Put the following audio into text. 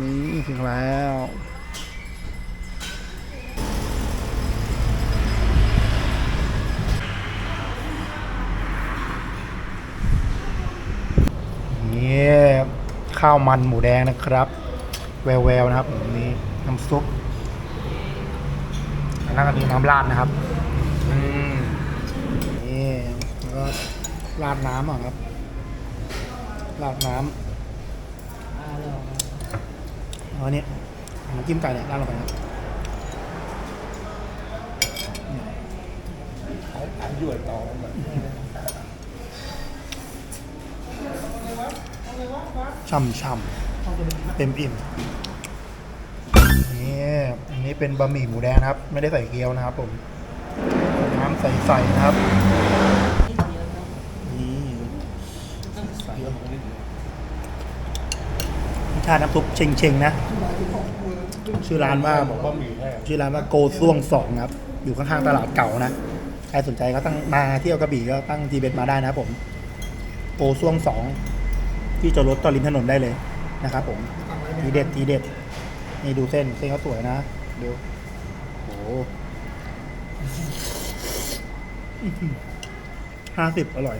นี่ถึงแล้วนี่ข้าวมันหมูแดงนะครับ แววๆนะครับนี่น้ำซุปอันนั้นก็มีน้ำราดนะครับนี่แล้วก็ราดน้ำอะครับ ราดน้ำ เอาอันนี้น้ำจิ้มไก่เนี่ยราดลงไปครับอันยั่วต่อแบบช่ำช่ำเต็มอิ่มนี่อันนี้เป็นบะหมี่หมูแดงนะครับ ไม่ได้ใส่เกี๊ยวนะครับผม น้ำใสๆนะครับ นี่ใส เยอะของนิด รส ชาติน้ำซุปเชงๆนะ ชื่อร้านว่าบอกว่ามีแค่ชื่อร้านว่าโกซ่วงสองครับ อยู่ข้างๆตลาดเก่านะ ใครสนใจก็ตั้งมาเที่ยวกระบี่ก็ตั้งจีเบมาได้นะครับผม โกซ่วงสองที่จอดรถต่อริมถนนได้เลยนะครับผม ทีเด็ดทีเด็ด นี่ดูเส้นเส้นเขาสวยนะดูโอ้โหห้าสิบอร่อย